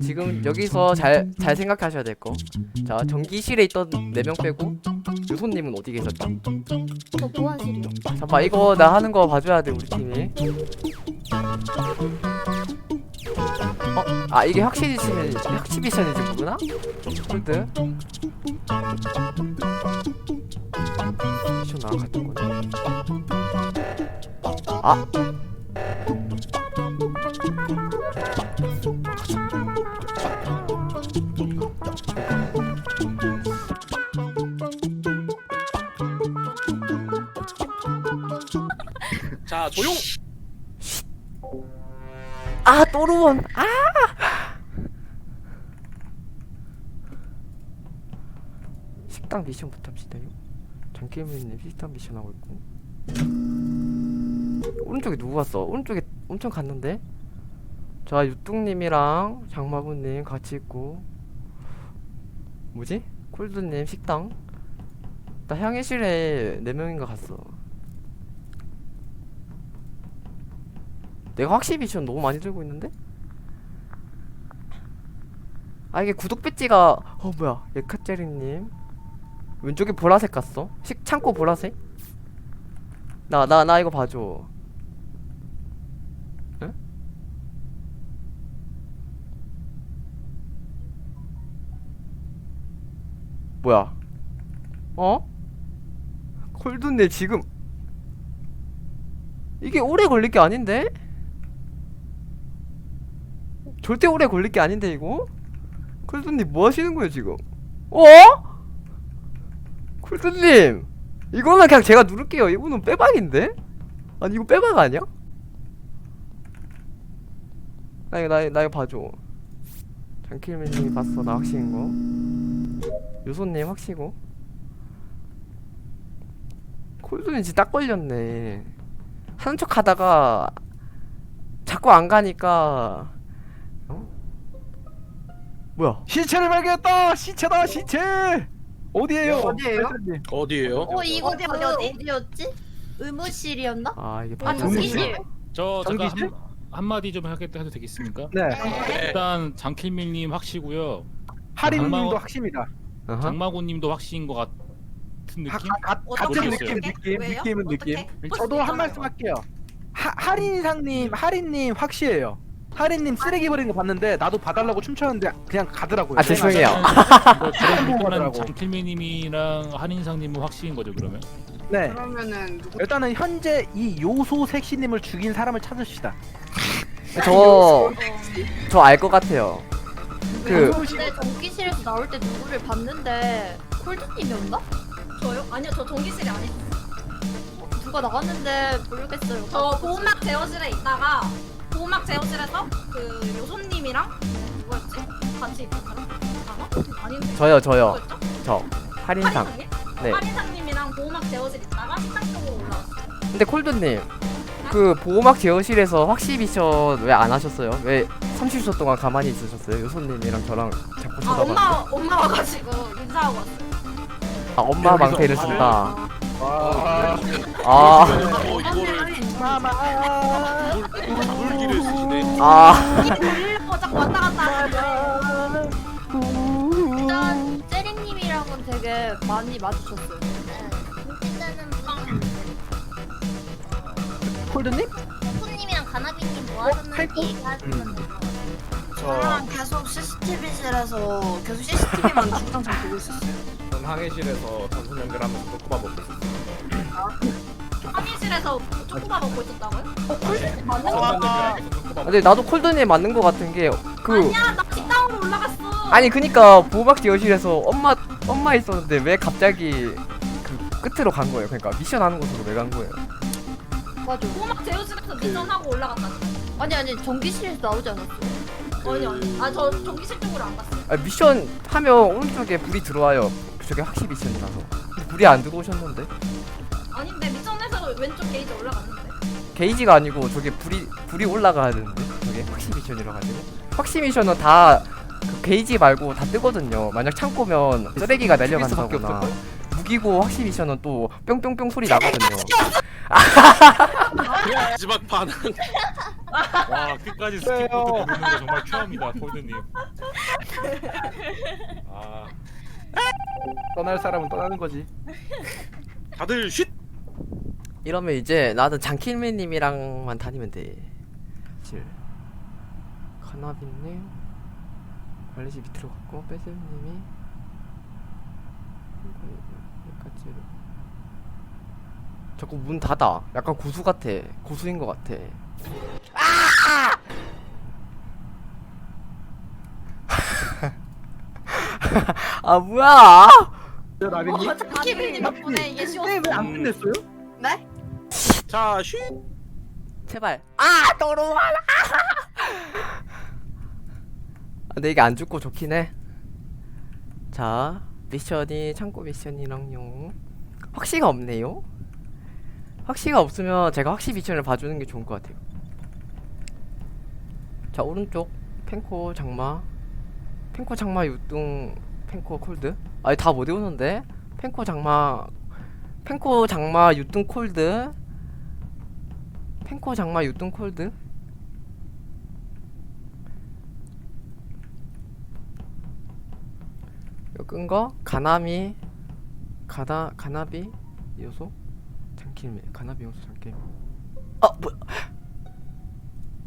지금 여기서 잘 잘 생각하셔야 될 거. 자 전기실에 있던 네 명 빼고 유손님은 어디 계셨다? 저 보안실이요. 잠깐 이거 나 하는 거 봐줘야 돼 우리 팀이. 어? 아 이게 확실히 시면 확실히 미션인지 모르나? 홀드. 미션 나갔던 거네. 아. 자 조용. 아 또르원. 아! 식당 미션부터 합시다요. 장기민님 식당 미션 하고 있고. 오른쪽에 누구 갔어? 오른쪽에 엄청 갔는데? 자 유뚱님이랑 장마부님 같이 있고. 뭐지? 콜드님 식당? 나 향해실에 네 명인가 갔어 내가 확실히 미션 너무 많이 들고 있는데? 아 이게 구독 배지가 어 뭐야 예카제리님 왼쪽에 보라색 갔어? 식 창고 보라색? 나 나 나 이거 봐줘 응? 뭐야 어? 콜드님 지금 이게 오래 걸릴 게 아닌데? 절대 오래 걸릴 게 아닌데 이거? 콜드님 뭐 하시는 거예요 지금? 어? 콜드님 이거는 그냥 제가 누를게요 이거는 빼박인데? 아니 이거 빼박 아니야? 나 이거 나, 나 이거 봐줘 장킬민님이 봤어 나 확신인 거 요소님 확시고 콜드님 진짜 딱 걸렸네 하는 척 하다가 자꾸 안 가니까 어? 뭐야 시체를 발견했다! 시체다 시체! 어디에요? 발사님. 어디에요? 어 이거 어디, 그 어디, 어디? 어디였지? 의무실이었나? 아 이게 아 바로 전기실. 저 잠깐? 한, 한마디 좀 하겠다 해도 되겠습니까? 네. 네. 일단 장킬밀님 확시고요. 하림님도 장마원- 확실입니다. 장마고님도 확신 것 같은 가, 느낌? 가, 가, 같은. 느낌, 느낌, 왜요? 느낌은 느낌. 어떻게? 저도 한 말씀 할게요. 하, 하린상님, 하린님 확실해요. 하린님 쓰레기 버리는 거 봤는데 나도 봐달라고 춤췄는데 그냥 가더라고요. 아, 죄송해요. 불편한 가더라고. 장킬밀님이랑 한인상님은 확신인 거죠 그러면? 네. 그러면은 누구? 일단은 현재 이 요소 색시님을 죽인 사람을 찾으시다. 저 저 알 것 같아요 그 근데 전기실에서 나올 때 누구를 봤는데 콜드님이었나? 저요? 아니요 저 전기실이 아니에요. 누가 나갔는데 모르겠어요. 저 보호막 제어실에 있다가 보호막 제어실에서 그 요손님이랑 누구였지? 같이? 아마? 아닌데. 저요 저요 누구였죠? 저 할인상 할인상님? 네 할인상님이랑 보호막 제어실 있다가 식당 쪽으로 올라왔어요. 근데 콜드님 그 보호막 제어실에서 확시 미션 왜 안 하셨어요? 왜 30초 동안 가만히 있으셨어요? 요소님이랑 저랑 자꾸 아 쳐다봐 엄마 엄마 와가지고 인사하고 왔어요. 아 엄마 망태를 쓴다 와. 아어 이거를 마마. 물기를 쓰시네. 아, 돌리려고 자꾸 왔다 갔다 하는데 일단 제리님이랑은 되게 많이 마주쳤어요. 일단은 콜드님? 손님이랑 가나비님 뭐 팔고? 하셨는지 얘기하시면 돼요. 저랑 계속 CCTV실에서 계속 CCTV만 중장장 보고 있었어요. 전 항해실에서 전선 연결하면서 쪼꼬바 먹고 있었어요. 항의실에서 초코바 먹고 있었다고요? 어, 전선 맞는 거 연결하면서 쪼꼬바 근데 나도 콜드님 맞는 것 같은 게그 아니야 나 식당으로 올라갔어. 아니 그니까 보호막 제어실에서 엄마 엄마 있었는데 왜 갑자기 그 끝으로 간 거예요? 그러니까 미션 하는 곳으로 왜 간 거예요? 맞아. 보호막 제어실에서 미션하고 올라갔다. 아니 아니 전기실에서 나오지 않았어. 아니 아니. 아저 전기실 쪽으로 안 갔어요. 아, 미션 하면 오른쪽에 불이 들어와요. 저게 확실히 미션이라서. 근데 불이 안 들어오셨는데? 아닌데 미션에서 왼쪽 게이지 올라갔는데. 게이지가 아니고 저게 불이 불이 올라가야 되는데 저게 확실히 미션이라 가지고 확실히 미션은 다 그 게이지 말고 다 뜨거든요. 만약 참고면 쓰레기가 내려간다거나 무기고 확실히 미션은 또 뿅뿅뿅 소리 나거든요. 마지막 반응. 와 끝까지 그래요. 스킵보드 누르는 거 정말 최악입니다 폴드님. 아, 떠날 사람은 떠나는 거지. 다들 쉿. 이러면 이제 나는 장킬미님이랑만 다니면 돼. 질. 카나비님 관리실 밑으로 갔고 빼셈님이 여기까지. 자꾸 문 닫아. 약간 고수 같아. 고수인 것 같아. 아! 아 뭐야? 저 라빈님. 어, 장키빌님 덕분에 이게 쉬웠어. 왜안 끝냈어요? 네? 자, 쉿. 제발. 아, 떨어와라. 아, 근데 이게 안 죽고 좋긴 해. 자, 미션이 창고 미션이랑요. 확시가 없네요. 확시가 없으면 제가 확시 미션을 봐주는 게 좋을 것 같아요. 자, 오른쪽 펜코 장마. 펜코 장마 유뚱 펜코 콜드. 아니 다 못 외우는데. 펜코 장마 펜코 장마 유뚱 콜드. 펜코 장마 유뚱 콜드 이거 끈거 가나미 가나 가나비 요소 장킬미 가나비 요소 장킬미 아 뭐야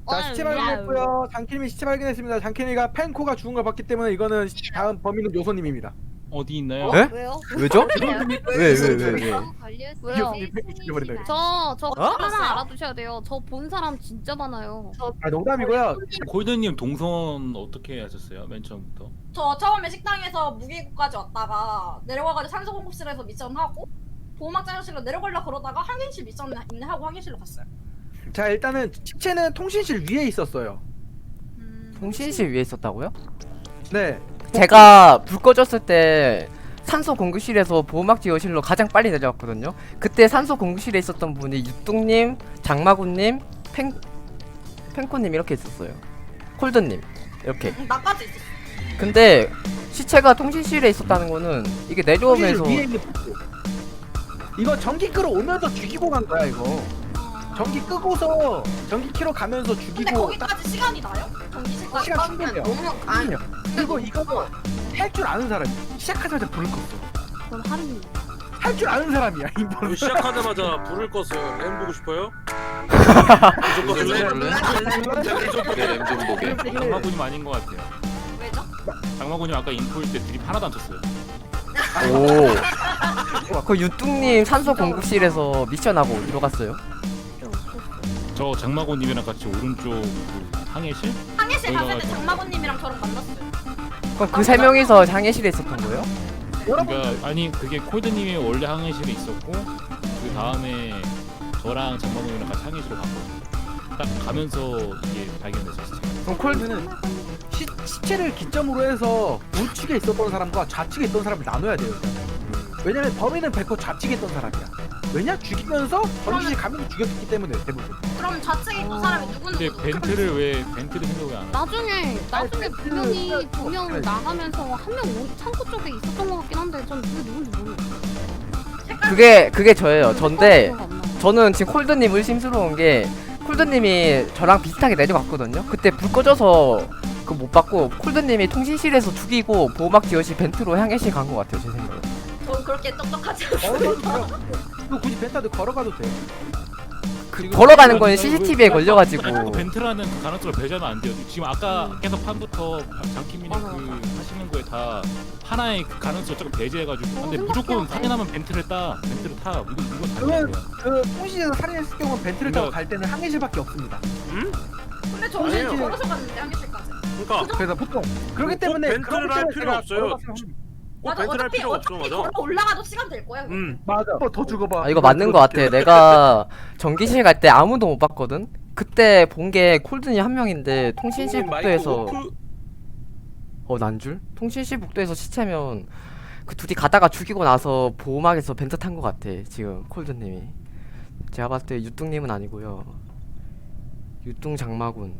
자 시체 발견했고요. 장킬미 시체 발견했습니다. 장킬미가 펜코가 죽은 걸 봤기 때문에 이거는 다음 범인은 요소님입니다. 어디 있나요? 에? 왜요? 왜죠? 왜 왜 왜 왜 왜요? 요소님 펜코 죽여버린다. 저, 저 어? 알아두셔야 돼요. 저 본 사람 진짜 많아요. 아 농담이고요. 골드님 동선 어떻게 하셨어요? 맨 처음부터? 저 처음에 식당에서 무기고까지 왔다가 내려와가지고 산소 공급실에서 미션 하고 보호막 자료실로 내려가려 그러다가 항행실 미션 있네 하고 항행실로 갔어요. 자 일단은 시체는 통신실 위에 있었어요. 음. 통신실 위에 있었다고요? 네. 제가 불 꺼졌을 때 산소 공급실에서 보호막 지어실로 가장 빨리 내려왔거든요. 그때 산소 공급실에 있었던 분이 유뚱님, 장마구님, 펜 펜코님 이렇게 있었어요. 콜드님 이렇게. 응, 나까지 있었어. 근데 시체가 통신실에 있었다는 거는 이게 내려오면서 위에 있는. 이거 전기 끌어오면서 죽이고 간 거야 이거. 전기 끄고서 전기 키로 가면서 근데 죽이고 딱 거기까지 시간이 나요? 전기실까지? 시간 충분해요. 아니요. 그리고 이거 할 줄 아는 사람이 시작하자마자 불을 껐어. 그럼 하루님. 할줄 아는 사람이야 이거는. 시작하자마자 불을 껐어요. 램 보고 싶어요? 무조건 램. 장마군님 아닌 것 같아요. 왜죠? 장마군님 아까 인포일 때 드립 하나도 안 쳤어요. 오. 그 유뚱님 산소 공급실에서 미션하고 어디로 갔어요? 저 장마군님이랑 같이 오른쪽 그 항해실? 항해실 갔을 때. 장마군님이랑 저랑 만났어요. 그럼 그 세 명이서 향해실에 있었던 거예요? 그러니까 아니 그게 콜드님이 원래 항해실에 있었고 그 다음에 저랑 장마군이랑 같이 항해실로 갔거든요. 딱 가면서 이게 발견됐었어요. 그럼 콜드 그러면은 시, 시체를 기점으로 해서 우측에 있었던 사람과 좌측에 있던 사람을 나눠야 돼요. 왜냐면 범인은 100% 좌측에 있던 사람이야. 왜냐 죽이면서 전기실 가면서 죽였기 때문에 대부분. 그럼 좌측에 있던 사람이 누구누구? 근데 벤트를 왜 벤트를 생각이 안 나? 나중에, 나중에 분명히 두명 나가면서 한 명 창고 쪽에 있었던 것 같긴 한데 전 그게 누군지 모르겠어요. 그게 그게 저예요. 전데 기억 안 나요. 저는 지금 콜드님 의심스러운 게 콜드님이 저랑 비슷하게 내려갔거든요. 그때 불 꺼져서 그 못 봤고 콜드님이 통신실에서 죽이고 보호막 지어시 벤트로 향해실 간것 같아요 제 생각에. 전 그렇게 똑똑하지 어, 않습니다. 이거 굳이 벤타도 걸어가도 돼. 그 걸어가는 거는 CCTV에 걸려가지고 자꾸 벤트라는 그 가능성을 배제하면 안 돼요. 지금 아까 계속 판부터 장키민이 맞아, 그 하시는 거에 다 하나의 그 가능성을 조금 배제해가지고. 어, 근데 무조건 돼. 살인하면 벤트를 따. 벤트를 타. 이거 이거 그러면. 그 통신실에서 살인했을 경우는 벤트를 타고 그러니까- 갈 때는 항해실밖에 없습니다. 근데 저는 아니에요. 걸어서 갔는데 항해실까지. 그러니까 그래서 보통 그렇기 꼭 때문에 벤트를 할 필요 없어요. 걸어갔으면 꼭 맞아 할 어차피 필요가 없어, 어차피 맞아. 걸어 올라가도 시간 될 거예요. 음. 맞아. 어, 더 죽어봐. 아 이거 맞는 것 같아. 내가 전기실 갈 때 아무도 못 봤거든. 그때 본 게 콜드님 한 명인데 통신실 마이크 복도에서. 어 난줄? 통신실 복도에서 시체면 그 둘이 가다가 죽이고 나서 보호막에서 벤트 탄것 같아 지금 콜드님이 제가 봤을 때 유뚱님은 아니고요 유뚱 장마군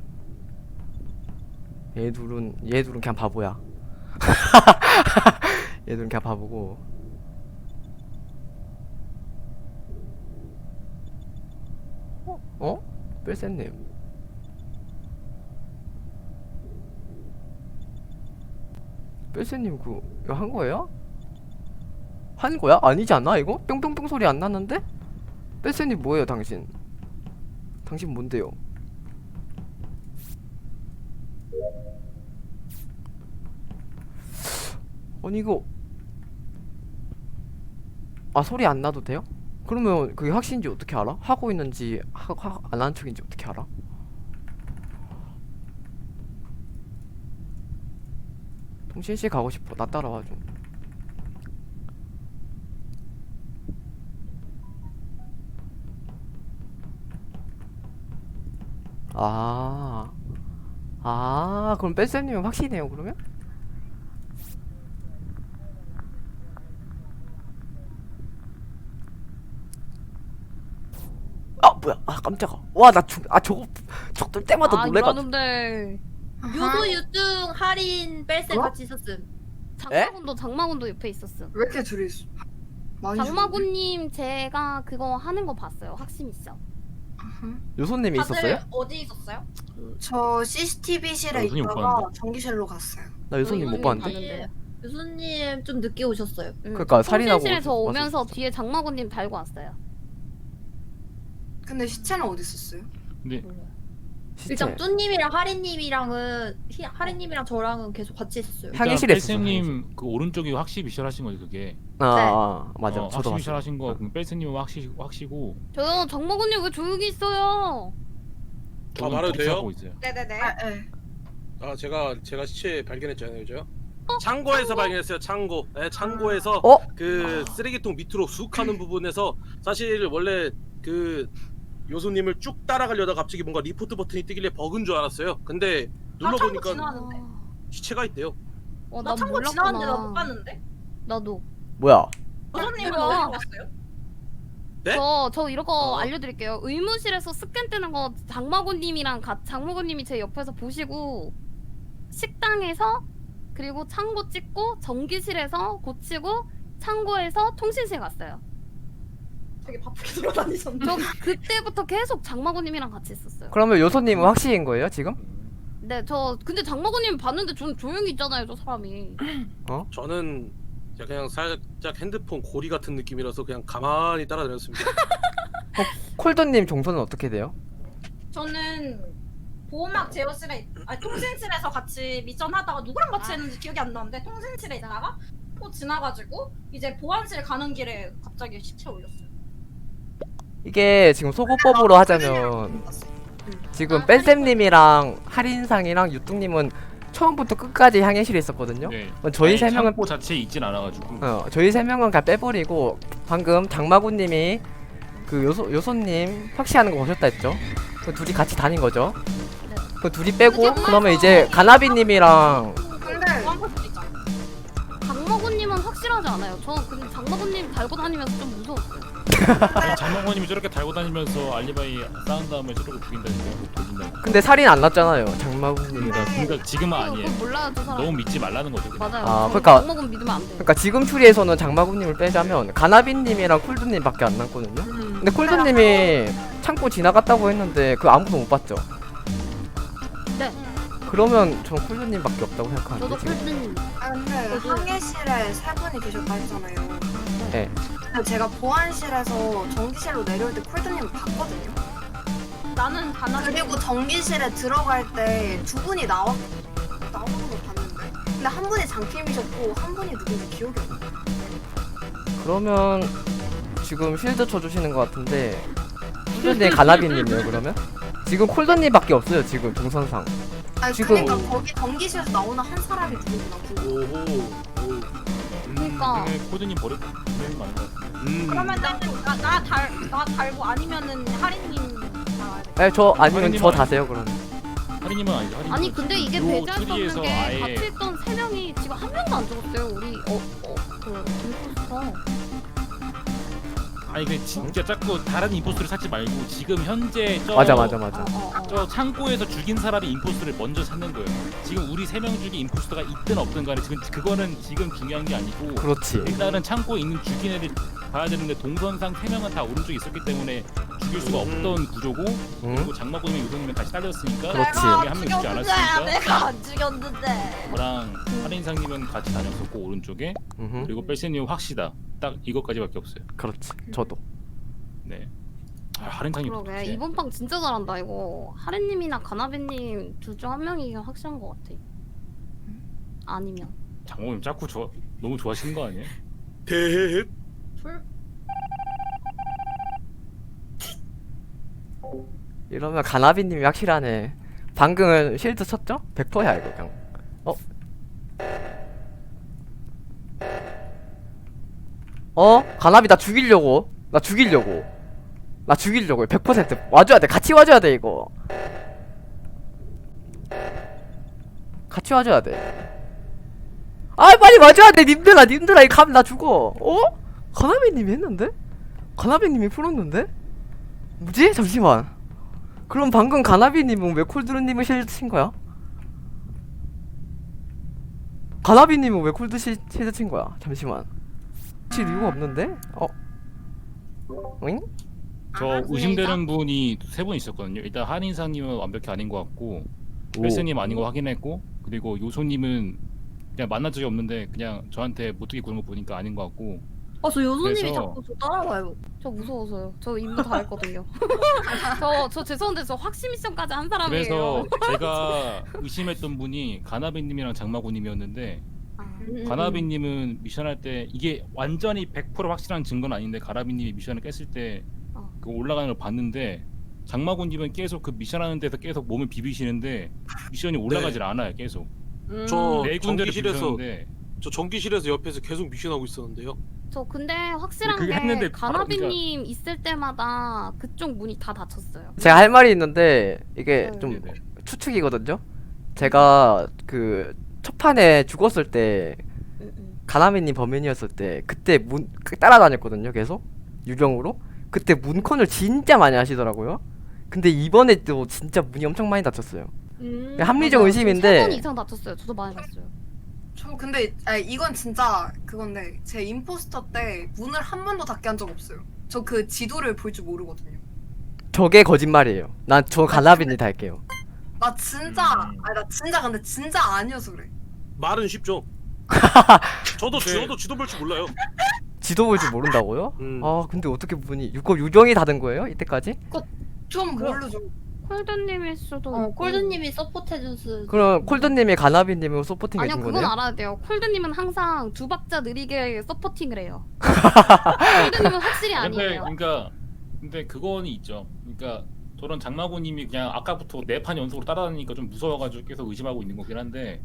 얘 둘은 얘 둘은 그냥 바보야 얘 둘은 그냥 바보고 어? 뺄센님 뺄센님 그 이거 한 거예요? 한 거야? 아니지 않아 이거? 뿅뿅뿅 소리 안 났는데? 뺄센님 뭐예요 당신? 당신 뭔데요? 아니 이거 아 소리 안 나도 돼요? 그러면 그게 확신인지 어떻게 알아? 하고 있는지 안 하는 척인지 어떻게 알아? 통신실 가고 싶어 나 따라와 좀 아, 아, 그럼 뺄쌤님은 확실해요, 그러면? 뭐야, 아, 깜짝아. 와, 나 죽, 아, 저거, 저거 뜰 때마다 아 놀래가지고. 이러는데 요소 유증 할인 뺄셈 어? 같이 있었음. 장마군도 장마군도 옆에 있었음. 왜 이렇게 둘이 있어? 많이 장마군님 제가 그거 하는 거 봤어요. 확신 있어. 요소님이 다들 있었어요? 어디 있었어요? 저 CCTV실에 못 있다가 봤는데. 전기실로 갔어요. 나 요소님 못 봤는데? 봤는데. 교수님 좀 늦게 오셨어요. 응. 그러니까 살인하고 통신실에서 와서 오면서. 뒤에 장마군님 달고 왔어요. 근데 시체는 어디 있었어요? 근데 시체. 일단 뚜님이랑 하리님이랑은 히- 하리님이랑 저랑은 계속 같이 있었어요. 향기실에 있었어, 뺄쌤님 그 오른쪽이 확실히 미션 하신 거지 그게. 아, 아, 맞아. 어, 저도 확실히 미션. 하신 거. 그럼 뺄쌤님은 확실 확시고. 저 장마군님 왜 조용히 있어요? 저는 말해도 돼요? 하고 있어요. 네네네. 아, 네. 아 제가 제가 시체 발견했잖아요, 그죠? 창고에서 발견했어요. 창고. 네, 창고에서 어? 그 쓰레기통 밑으로 쑥 하는 부분에서 사실 원래 그 요소님을 쭉 따라가려다가 갑자기 뭔가 리포트 버튼이 뜨길래 버그인 줄 알았어요. 근데 나 창고 눌러보니까 지나왔는데. 시체가 있대요. 어, 나나 창고 지나왔는데 나 못. 봤는데. 나도. 뭐야? 뭐야? 어디 갔어요? 네? 저, 저 이런 거 어. 알려드릴게요. 의무실에서 스캔 뜨는 거 장마군님이랑 가, 장마군님이 제 옆에서 보시고 식당에서 그리고 창고 찍고 전기실에서 고치고 창고에서 통신실 갔어요. 되게 바쁘게 돌아다니셨는데. 저 그때부터 계속 장마군님이랑 같이 있었어요. 그러면 요소님은 확실인 거예요, 지금? 네, 저 근데 장마군님 봤는데 전 조용히 있잖아요, 저 사람이. 저는 그냥 살짝 핸드폰 고리 같은 느낌이라서 그냥 가만히 따라다녔습니다. 콜드님 종소는 어떻게 돼요? 저는 보호막 제어실에 아니 통신실에서 같이 미션 하다가 누구랑 같이 했는지 기억이 안 나는데 통신실에 있다가 또 지나가지고 이제 보안실 가는 길에 갑자기 시체 올렸어요. 이게 지금 소고법으로 하자면 지금 아, 뺀쌤님이랑 할인상이랑 유뚱님은 처음부터 끝까지 향해실에 있었거든요. 네. 어, 저희 아니, 세 명은 창고 자체에 있진 않아가지고. 어, 저희 세 명은 다 빼버리고 방금 장마구님이 그 요소 요소님 확시하는 거 보셨다 했죠? 그 둘이 같이 다닌 거죠? 네. 그 둘이 빼고 그러면 이제 가나비님이랑. 장마군님은 확실하지 않아요. 저 근데 장마군님 달고 다니면서 좀 무서웠어요. 장모님이 저렇게 달고 다니면서 알리바이 쌓은 다음에 저렇게 죽인다니까. 도진다니까. 근데 살인 안 났잖아요. 장마구님이. 그러니까, 그러니까 지금은 아니에요. 몰라요, 저 사람. 너무 믿지 말라는 거죠. 그냥. 맞아요. 아, 저 그러니까- 장마군 믿으면 안 돼요. 그러니까 지금 추리에서는 장마구님을 빼자면 가나비님이랑 콜드님밖에 안 남거든요. 음, 근데 콜드님이 창고 지나갔다고 했는데 그 아무도 못 봤죠? 네. 그러면 전 콜드님밖에 없다고 생각하는데 저도 지금. 콜드님. 아, 근데 저도- 항해실에 세 분이 계셨다 했잖아요. 네. 제가 보안실에서 전기실로 내려올 때 콜드님 봤거든요. 나는 가나 그리고 전기실에 들어갈 때 두 분이 나와 나오는 거 봤는데. 근데 한 분이 장팀이셨고 한 분이 누군지 기억이 안 나요. 그러면 지금 쉴드 쳐주시는 것 같은데 콜드님 가나비님이요 그러면? 지금 콜드님밖에 없어요 지금 동선상. 아니 지금- 그러니까 거기 전기실에서 나오는 한 사람이 누구구나. 그거. 오호. 오. 그러니까 근데 코드님 버리고 버리는 거 아닌. 음. 그러면 나나달나 달고 아니면은 하리님 돼. 네, 저 아니면 저 다세요 그러면. 할인님은 아니죠. 할인님은 아니 근데 이게 요 배제할 수 없는 게 같이 있던 세 명이 지금 한 명도 안 죽었어요. 우리 어어그 김포스터. 아니 그 진짜 자꾸 다른 임포스터를 찾지 말고 지금 현재 저 맞아 맞아 맞아. 저 창고에서 죽인 사람이 임포스터를 먼저 찾는 거예요. 지금 우리 세 명 중에 임포스터가 있든 없든 간에 지금 그거는 지금 중요한 게 아니고 그렇지. 일단은 창고에 있는 죽인 애를 봐야 되는데 동선상 세 명은 다 오른쪽에 있었기 때문에 죽일 수가 없던 구조고 응? 그리고 장마군이 요소님을 다시 살렸으니까 그렇지. 우리 한명 죽지 않았으니까 내가 안 죽였는데. 저랑 할인상님은 같이 다녔었고 오른쪽에 응. 그리고 뺄세님 확시다 딱 이것까지밖에 없어요. 그렇지. 저도. 네. 아, 할인상님 그러게 이번 방 진짜 잘한다 이거 하리님이나 가나베님 둘 중 한 명이 확실한 것 같아 아니면 장모님 자꾸 저 너무 좋아하시는 거 아니에요? 대 이러면 가나비님이 확실하네. 방금은 실드 쳤죠? 100%야 이거 그냥. 어? 어? 가나비 나 죽이려고. 나 죽이려고. 나 죽이려고. 100% 와줘야 돼. 같이 와줘야 돼 이거. 같이 와줘야 돼. 아 빨리 와줘야 돼 님들아 님들아 이 가면 나 죽어. 어? 가나비님이 했는데? 가나비님이 풀었는데? 뭐지? 잠시만. 그럼 방금 가나비님은 왜 콜드루님을 실드 친 거야? 가나비님은 왜 콜드 시, 실드 친 거야? 잠시만. 칠 이유가 없는데? 어? 응? 저 아, 의심되는 분이 세 분 있었거든요. 일단 한인상님은 완벽히 아닌 것 같고 뺄세님 아닌 거 확인했고 그리고 요소님은 그냥 만난 적이 없는데 그냥 저한테 못되게 구는 거 보니까 아닌 것 같고 아, 저 요소님이 그래서- 자꾸 저 따라와요. 저 무서워서요 저 임무 다 했거든요 저, 저 죄송한데 저 확신 미션까지 한 사람이에요 그래서 제가 의심했던 분이 가나비님이랑 장마구님이었는데 아, 음, 가나비님은 미션할 때 이게 완전히 100% 확실한 증거는 아닌데 가나비님이 미션을 깼을 때 어. 그 올라가는 걸 봤는데 장마군님은 계속 그 미션하는 데서 계속 몸을 비비시는데 미션이 올라가질 않아요 계속 저네 군데를 전기실에서 비비셨는데 저 전기실에서 옆에서 계속 미션하고 있었는데요. 저 근데 확실한 그게 게 했는데 바로 가나비님 있을 때마다 그쪽 문이 다 닫혔어요 제가 할 말이 있는데 이게 네. 좀 네네. 추측이거든요. 제가 그 첫 판에 죽었을 때. 가나미님 범인이었을 때 그때 문 따라다녔거든요 계속 유령으로 그때 문컨을 진짜 많이 하시더라고요 근데 이번에 또 진짜 문이 엄청 많이 닫혔어요 음, 합리적 맞아요. 의심인데- 세번 이상 닫혔어요 저도 많이 봤어요 저 근데 아니, 이건 진짜 그건데 제 임포스터 때 문을 한 번도 닫게 한 적 없어요. 저 그 지도를 볼 줄 모르거든요. 저게 거짓말이에요 난 저 가나비님 달게요 나 진짜 음. 아니 나 진짜 근데 진짜 아니어서 그래. 말은 쉽죠. 저도 네. 저도 지도 볼 줄 몰라요. 지도 볼 줄 모른다고요? 음. 아 근데 어떻게 문이 이거 유령이 닫은 거예요 이때까지? 좀 그럼- 모르죠. 콜드님일 수도 어. 콜드님이 서포트해줬을. 그럼 콜드님이 가나비님을 서포팅 아니요 해준 그건 거네요? 알아야 돼요 콜드님은 항상 두 박자 느리게 서포팅을 해요 콜드님은 확실히 근데 아니에요 그러니까 근데 그거는 있죠. 그러니까 저런 장마군님이 그냥 아까부터 네 판 연속으로 따라다니니까 좀 무서워가지고 계속 의심하고 있는 거긴 한데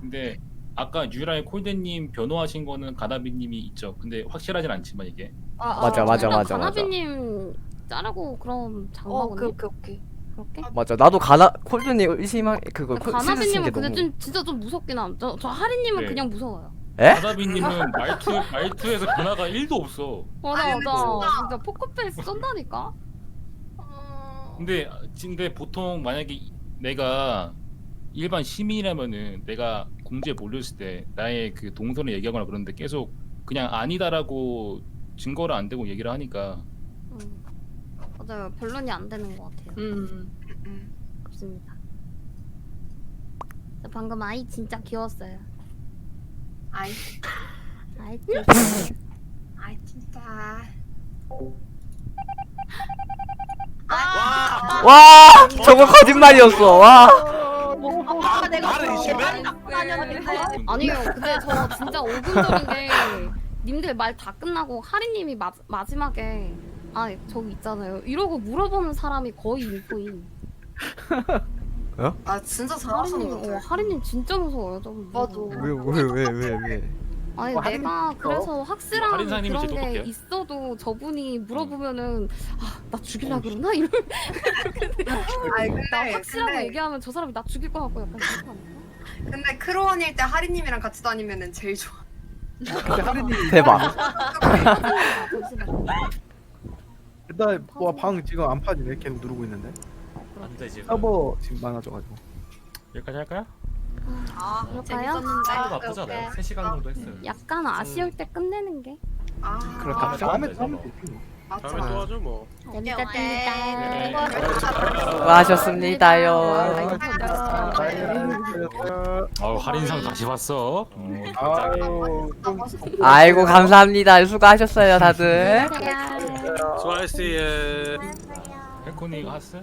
근데 아까 유라의 콜드님 변호하신 거는 가나비님이 있죠. 근데 확실하진 않지만 이게 아, 맞아, 맞아, 맞아, 맞아. 가나비님 자르고 그럼 어, 장마군님 오케이, 오케이, 오케이. 그렇게? 맞아 나도 가나 콜드님 의심한 그거 콜- 가나비님은 근데 너무 좀 진짜 좀 무섭긴 함. 저, 저 하리님은 네. 그냥 무서워요. 에? 가나비님은 말투 말투에서 변화가 1도 없어. 맞아 아니, 맞아. 진짜. 포커페이스 쩐다니까. 어... 근데 근데 보통 만약에 내가 일반 시민이라면은 내가 공지에 몰렸을 때 나의 그 동선을 얘기하거나 그러는데 계속 그냥 아니다라고 증거를 안 대고 얘기를 하니까 음. 맞아요. 변론이 안 되는 것 같아요. 음. 음. 없습니다. 저 방금 아이 진짜 귀여웠어요. 아이 아이 진짜. 아이 진짜. 와와 저거 거짓말이었어 와 아, 내가 나를 의심해? 다녔는데. 아니에요. 근데 저 진짜 오금적인 게 님들 말 다 끝나고 하리님이 마, 마지막에 아 저기 있잖아요. 이러고 물어보는 사람이 거의 인포인. 아 진짜 잘하시는 것 하리님, 어, 같아. 하리님 진짜 무서워요. 좀 맞아. 왜왜왜왜 왜, 아니 뭐 내가 그래서 확실한 할인사님이 그런 제일 게 똑똑해요. 있어도 저분이 물어보면은 아 나 죽일라 그러나 이런 아니 나 근데 확실하게 근데, 얘기하면 저 사람이 나 죽일 것 같고 약간 그렇게 하니까 근데 크로원일 때 하리님이랑 같이 다니면은 제일 좋아. 근데 대박 잠시만요 일단 뭐방 지금 안 파지네. 계속 누르고 있는데. 안 되지. 서버 지금 많아져가지고. 여기까지 할까요? 아 그럴까요? 아, 나쁘지 오케이, 않아요. 오케이. 3시간 정도 했어요. 약간 아쉬울 때 끝내는 게 아 그렇다. 다음에 다음에 또또 하면 되지 뭐. 맞죠. 다음에 또 하죠 뭐. 오케이. 네. 수고하셨습니다. 수고하셨습니다요. 어, 할인상 다시 봤어. 어, 아유, 좀 아이고 감사합니다. 수고하셨어요 다들. 수고하셨어요. 펜코니가 하스?